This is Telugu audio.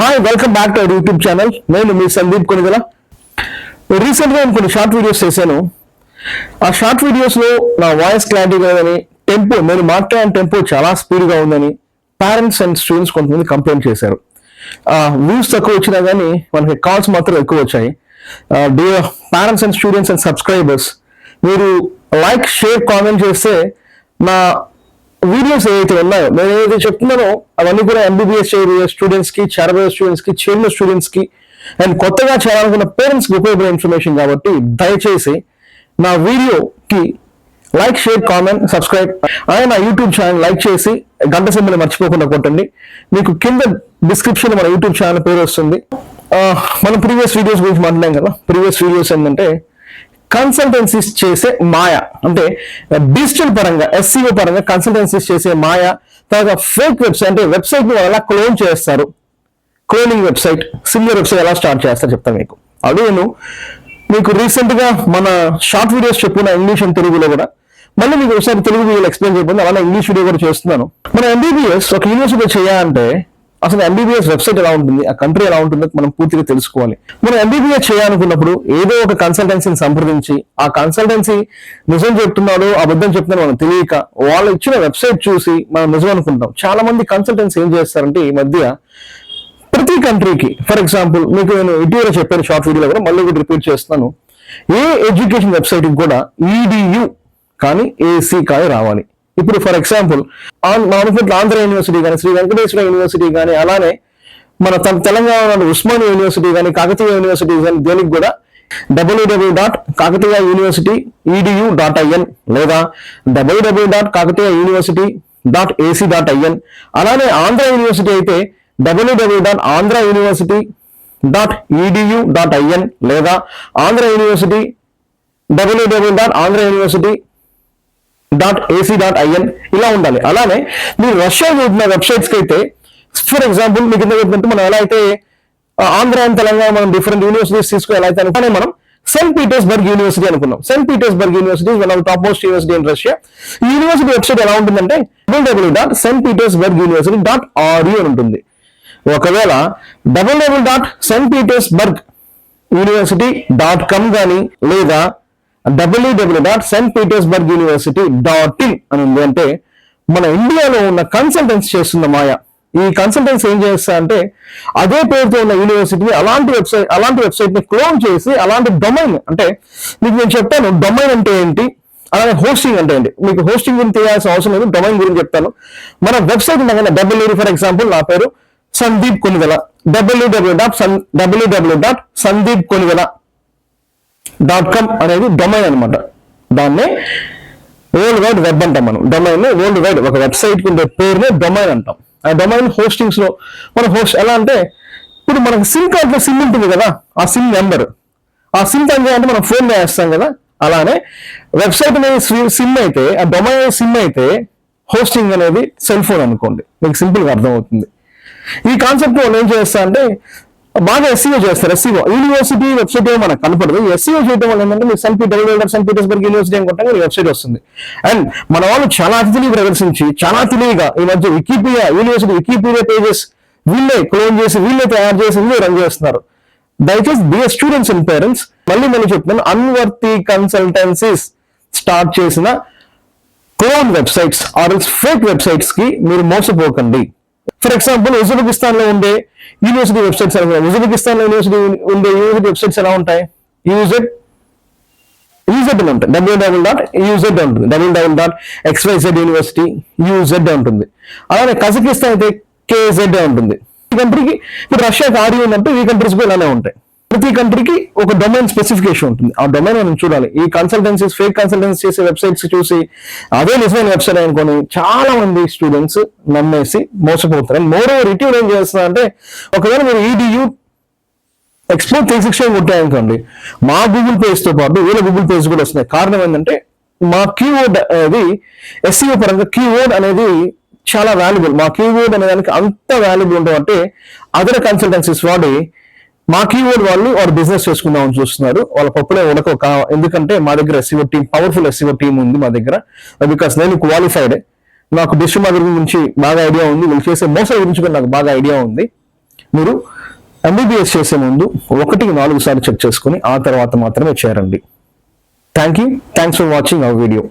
Hi welcome back to our YouTube channel నేను మీ సందీప్ కొనిగల రీసెంట్గా నేను కొన్ని షార్ట్ వీడియోస్ చేశాను. ఆ షార్ట్ వీడియోస్లో నా వాయిస్ క్లారిటీ లేదని టెంపో నేను మాట్లాడిన టెంపో చాలా స్పీడ్గా ఉందని పేరెంట్స్ అండ్ స్టూడెంట్స్ కొంతమంది కంప్లైంట్ చేశారు. వ్యూస్ తక్కువ వచ్చినా కానీ మనకి కాల్స్ మాత్రం ఎక్కువ వచ్చాయి. Dear parents and students and subscribers మీరు లైక్ షేర్ కామెంట్ చేస్తే నా వీడియోస్ ఏవైతే ఉన్నాయో నేను ఏదైతే చెప్తున్నానో అవన్నీ కూడా ఎంబీబీఎస్ చేయబోయే స్టూడెంట్స్కి చేరబోయే స్టూడెంట్స్కి చేరిన స్టూడెంట్స్కి అండ్ కొత్తగా చేరాలనుకున్న పేరెంట్స్కి ఉపయోగపడే ఇన్ఫర్మేషన్ కాబట్టి దయచేసి నా వీడియోకి లైక్ షేర్ కామెంట్ సబ్స్క్రైబ్ అలాగే నా యూట్యూబ్ ఛానల్ లైక్ చేసి గంట సింబల్ మర్చిపోకుండా కొట్టండి. మీకు కింద డిస్క్రిప్షన్ మన యూట్యూబ్ ఛానల్ పేరు వస్తుంది. మన మనం ప్రీవియస్ వీడియోస్ గురించి మాట్లాడాం కదా. ప్రీవియస్ వీడియోస్ ఏంటంటే కన్సల్టెన్సీస్ చేసే మాయ. అంటే డిజిటల్ పరంగా ఎస్సీఓ పరంగా కన్సల్టెన్సీస్ చేసే మాయ తర్వాత ఫేక్ వెబ్సైట్ అంటే వెబ్సైట్ని ఎలా క్లోన్ చేస్తారు. క్లోనింగ్ వెబ్సైట్ సిమిలర్ వెబ్సైట్ ఎలా స్టార్ట్ చేస్తారు చెప్తాను మీకు. అది మీకు రీసెంట్గా మన షార్ట్ వీడియోస్ చెప్పిన ఇంగ్లీష్ అండ్ తెలుగులో కూడా. మళ్ళీ మీకు ఒకసారి తెలుగు వీడియోలు ఎక్స్ప్లెయిన్ చేయబోతుంది అలానే ఇంగ్లీష్ వీడియో కూడా చేస్తున్నాను. మన ఎంబీబీఎస్ ఒక యూనివర్సిటీ చేయాలంటే అసలు ఎంబీబీఎస్ వెబ్సైట్ ఎలా ఉంటుంది? ఆ కంట్రీ ఎలా ఉంటుందో? మనం పూర్తిగా తెలుసుకోవాలి. మనం ఎంబీబీఎస్ చేయాలనుకున్నప్పుడు ఏదో ఒక కన్సల్టెన్సీని సంప్రదించి ఆ కన్సల్టెన్సీ నిజం చెప్తున్నాడో అబద్ధం చెప్తున్నాడో మనం తెలియక వాళ్ళు ఇచ్చిన వెబ్సైట్ చూసి మనం నిజం అనుకుంటాం చాలా మంది కన్సల్టెన్సీ ఏం చేస్తారంటే ఈ మధ్య ప్రతి కంట్రీకి ఫర్ ఎగ్జాంపుల్ మీకు నేను ఇటీవల చెప్పాను షార్ట్ వీడియోలో కూడా మళ్ళీ ఒకటి రిపీట్ చేస్తున్నాను ఏ ఎడ్యుకేషన్ వెబ్సైట్కి కూడా ఈడియు కానీ ఏసీ కానీ రావాలి. ఇప్పుడు ఫర్ ఎగ్జాంపుల్ మా అనుకుంటే ఆంధ్ర యూనివర్సిటీ కానీ శ్రీ వెంకటేశ్వర యూనివర్సిటీ కానీ అలానే మన తన తెలంగాణ ఉస్మాన్ యూనివర్సిటీ కానీ కాకతీయ యూనివర్సిటీ కానీ దేనికి కూడా WW dot Kakatiya university EDU dot IN లేదా WW dot Kakatiya university dot AC dot IN అలానే ఆంధ్ర యూనివర్సిటీ అయితే WW dot Andhra university dot EDU dot IN లేదా Andhra university WW dot Andhra university dot AC dot IN ఇలా ఉండాలి. అలానే మీరు రష్యా చూసిన వెబ్సైట్స్కి అయితే ఫర్ ఎగ్జాంపుల్ మీకు కింద చెప్పినట్టు మనం ఎలా అయితే ఆంధ్ర అండ్ తెలంగాణ మనం డిఫరెంట్ యూనివర్సిటీస్ తీసుకుని ఎలా అయితే అనుకునే మనం సెయింట్ పీటర్స్బర్గ్ యూనివర్సిటీ అనుకున్నాం. Saint Petersburg university one of top most university in Russia ఈ యూనివర్సిటీ వెబ్సైట్ ఎలా ఉంటుందంటే WW dot Saint Petersburg university dot RU అని ఉంటుంది. ఒకవేళ WW dot Saint Petersburg university dot com కానీ లేదా WW dot Saint Petersburg university dot in అని ఉంది. అంటే మన ఇండియాలో ఉన్న కన్సల్టెన్స్ చేస్తున్న మాయా. ఈ కన్సల్టెన్స్ ఏం చేస్తా అంటే అదే పేరుతో ఉన్న యూనివర్సిటీని అలాంటి వెబ్సైట్ అలాంటి వెబ్సైట్ని క్లోన్ చేసి అలాంటి డొమైన్ అంటే మీకు నేను చెప్పాను డొమైన్ అంటే ఏంటి? అలానే హోస్టింగ్ అంటే ఏంటి? మీకు హోస్టింగ్ గురించి తెలియాల్సిన అవసరం లేదు డొమైన్ గురించి చెప్తాను. మన వెబ్సైట్ ఉండగానే డబ్ల్యూ ఫర్ ఎగ్జాంపుల్ నా పేరు Sandeep Konugala WW dot sun WW dot Sandeep Konugala dot com అనేది డొమైన్ అనమాట దాన్నే వరల్డ్ వైడ్ వెబ్ అంటాం మనం. డొమైన్ వరల్డ్ వైడ్ ఒక వెబ్సైట్ ఉండే పేరునే డొమైన్ అంటాం. ఆ డొమైన్ హోస్టింగ్స్లో మన హోస్ట్ ఎలా అంటే ఇప్పుడు మనకు సిమ్ కార్డ్లో సిమ్ ఉంటుంది కదా ఆ సిమ్ నెంబర్. ఆ సిమ్ పని అంటే మనం ఫోన్ వేస్తాం కదా అలానే వెబ్సైట్ అనేది సిమ్ అయితే ఆ డొమైన్ సిమ్ అయితే హోస్టింగ్ అనేది సెల్ ఫోన్ అనుకోండి. మీకు సింపుల్గా అర్థమవుతుంది. ఈ కాన్సెప్ట్ వాళ్ళు ఏం చేస్తా అంటే బాగా ఎస్సీఓ చేస్తారు ఎస్సీఓ యూనివర్సిటీ వెబ్సైట్ ఏమో మనకు కనపడదు. ఎస్సీఓ చేయడం వల్ల ఏంటంటే మీరు saint Peter saint Petersburg university అని కొట్టాక మీ వెబ్సైట్ వస్తుంది. అండ్ మన వాళ్ళు చాలా అతిథిని ప్రదర్శించి చాలా తెలివిగా ఈ మధ్య వికీపీడియా యూనివర్సిటీ వికీపీడియా పేజెస్ వీళ్ళే క్లోన్ చేసి వీళ్ళే తయారు చేసి వీళ్ళే రన్ చేస్తున్నారు. దయచేసి డియర్ స్టూడెంట్స్ అండ్ పేరెంట్స్ మళ్ళీ మళ్ళీ చెప్తున్నాను అన్వర్తి కన్సల్టెన్సీస్ స్టార్ట్ చేసిన క్లోన్ వెబ్సైట్స్ ఆర్ ఫేక్ వెబ్సైట్స్కి మీరు మోసపోకండి. ఫర్ ఎగ్జాంపుల్ ఉజ్బెకిస్తాన్లో ఉండే యూనివర్సిటీ వెబ్సైట్స్ ఉజ్బెకిస్తాన్లో యూనివర్సిటీ ఉండే యూనివర్సిటీ వెబ్సైట్స్ ఎలా ఉంటాయి? యూజెడ్ యూజెడ్ అని ఉంటుంది. డబ్ల్యూ డబ్ల్యూ డాట్ యూజెడ్ ఉంటుంది W W dot XYZ university UZ ఉంటుంది. అలానే కజకిస్తాన్ అయితే కేజెడ్ ఉంటుంది. ఈ కంట్రీకి ఇప్పుడు రష్యాకి ఆడి ఉందంటే ఈ కంట్రీస్ కూడా ఇలానే ఉంటాయి. ప్రతి కంట్రీకి ఒక డొమైన్ స్పెసిఫికేషన్ ఉంటుంది. ఆ డొమైన్ మనం చూడాలి. ఈ కన్సల్టెన్సీస్ ఫేక్ కన్సల్టెన్సీ చేసే వెబ్సైట్స్ చూసి అదే నిజమైన వెబ్సైట్ అనుకొని చాలా మంది స్టూడెంట్స్ నమ్మేసి మోసపోతారు. మోర్ ఓవర్ ఇటీవల ఏం చేస్తున్నా అంటే ఒకవేళ మీరు ఈడియూ ఎక్స్పోర్ట్ త్రీ సిక్స్టీ కొట్టాయనుకోండి మా గూగుల్ పేజ్తో పాటు వీళ్ళ గూగుల్ పేజ్ కూడా వస్తున్నాయి. కారణం ఏంటంటే మా కీవర్డ్ అనేది ఎస్సీఓ పరంగా కీవర్డ్ అనేది చాలా వాల్యుబుల్ మా కీవర్డ్ అనే దానికి అంత వాల్యుబుల్ ఉంటుంది అదర్ కన్సల్టెన్సీస్ వాడి మా కీవర్డ్ వాళ్ళు వాడు బిజినెస్ చేసుకుందామని చూస్తున్నారు. వాళ్ళ పప్పులే ఉడక ఎందుకంటే మా దగ్గర SEO team powerful SEO team ఉంది మా దగ్గర. బికాస్ నేను క్వాలిఫైడ్ నాకు డిస్ట్రిక్ట్ మార్కెటింగ్ గురించి బాగా ఐడియా ఉంది. వీళ్ళు చేసే మోసాల గురించి కూడా నాకు బాగా ఐడియా ఉంది. మీరు ఎంబీబీఎస్ చేసే ముందు ఒకటికి నాలుగు సార్లు చెక్ చేసుకుని ఆ తర్వాత మాత్రమే చేరండి. Thank you thanks for watching our video